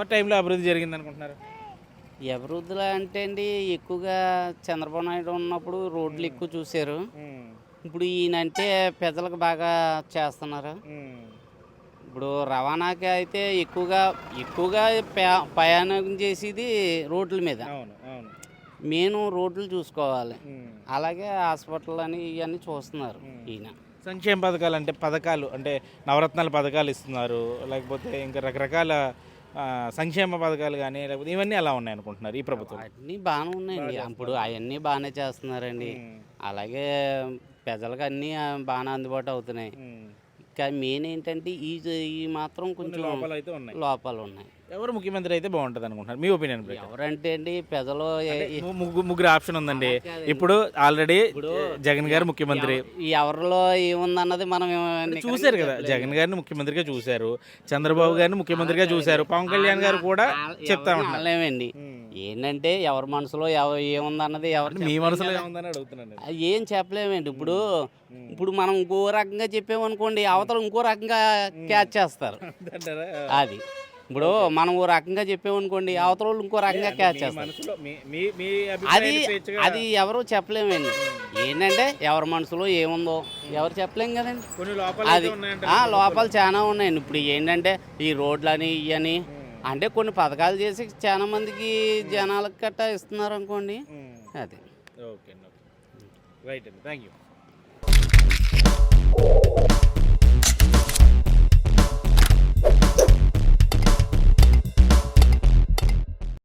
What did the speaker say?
ఎవరి టైంలో అభివృద్ధి జరిగింది అనుకుంటున్నారు? అభివృద్ధిలో అంటే అండి ఎక్కువగా చంద్రబాబు నాయుడు ఉన్నప్పుడు రోడ్లు ఎక్కువ చూశారు. ఇప్పుడు ఈయనంటే ప్రజలకు బాగా చేస్తున్నారు. ఇప్పుడు రవాణాకి అయితే ఎక్కువగా ఎక్కువగా ప్రయా- ప్రయాణం చేసేది రోడ్ల మీద. మెయిన్ రోడ్లు చూసుకోవాలి. అలాగే హాస్పిటల్ అని ఇవన్నీ చూస్తున్నారు ఈయన. సంక్షేమ పథకాలు అంటే పథకాలు అంటే నవరత్నాల పథకాలు ఇస్తున్నారు. లేకపోతే ఇంకా రకరకాల సంక్షేమ పథకాలు కానీ లేకపోతే ఇవన్నీ ఎలా ఉన్నాయి అనుకుంటున్నారు ఈ ప్రభుత్వం? అన్నీ బాగానే ఉన్నాయండి. ఇప్పుడు అవన్నీ బాగానే చేస్తున్నారండి. అలాగే ప్రజలకు అన్నీ బాగానే అందుబాటు అవుతున్నాయి. కానీ మెయిన్ ఏంటంటే ఈ ఈ మాత్రం కొంచెం లోపాలు అయితే ఉన్నాయి. లోపాలు ఉన్నాయి ఎవరు ముఖ్యమంత్రి అయితే బాగుంటుంది అనుకుంటున్నారు? మీ ఒపీనియన్ ఎవరంటే అండి ప్రజలు ముగ్గురు ఆప్షన్ ఉందండి. ఇప్పుడు ఆల్రెడీ జగన్ గారు ముఖ్యమంత్రి. ఎవరిలో ఏముందన్నది మనం చూశారు కదా జగన్ గారిని ముఖ్యమంత్రిగా చూశారు. చంద్రబాబు గారిని ముఖ్యమంత్రిగా చూశారు. పవన్ కళ్యాణ్ గారు కూడా చెప్తా అనలేమండి. ఏంటంటే ఎవరి మనసులో ఎవ ఏముందన్నది ఎవరు మీ మనసులో ఏముందని అడుగుతున్నాను ఏం చెప్పలేమండి ఇప్పుడు ఇప్పుడు మనం ఇంకో రకంగా చెప్పామనుకోండి అవతల ఇంకో రకంగా క్యాచ్ చేస్తారు? అది. ఇప్పుడు మనం ఓ రకంగా చెప్పామనుకోండి అవతల వాళ్ళు ఇంకో రకంగా క్యాచ్ చేస్తారు. అది అది ఎవరు చెప్పలేమండి ఏంటంటే ఎవరి మనసులో ఏముందో ఎవరు చెప్పలేం కదండి. అది. లోపాలు. చాలా ఉన్నాయండి. ఇప్పుడు ఏంటంటే ఈ రోడ్లని ఇవని అంటే కొన్ని పథకాలు చేసి చాలా మందికి జనాలకు గట్టా ఇస్తున్నారు అనుకోండి. అది. ఓకే రైట్ అండి థ్యాంక్ యూ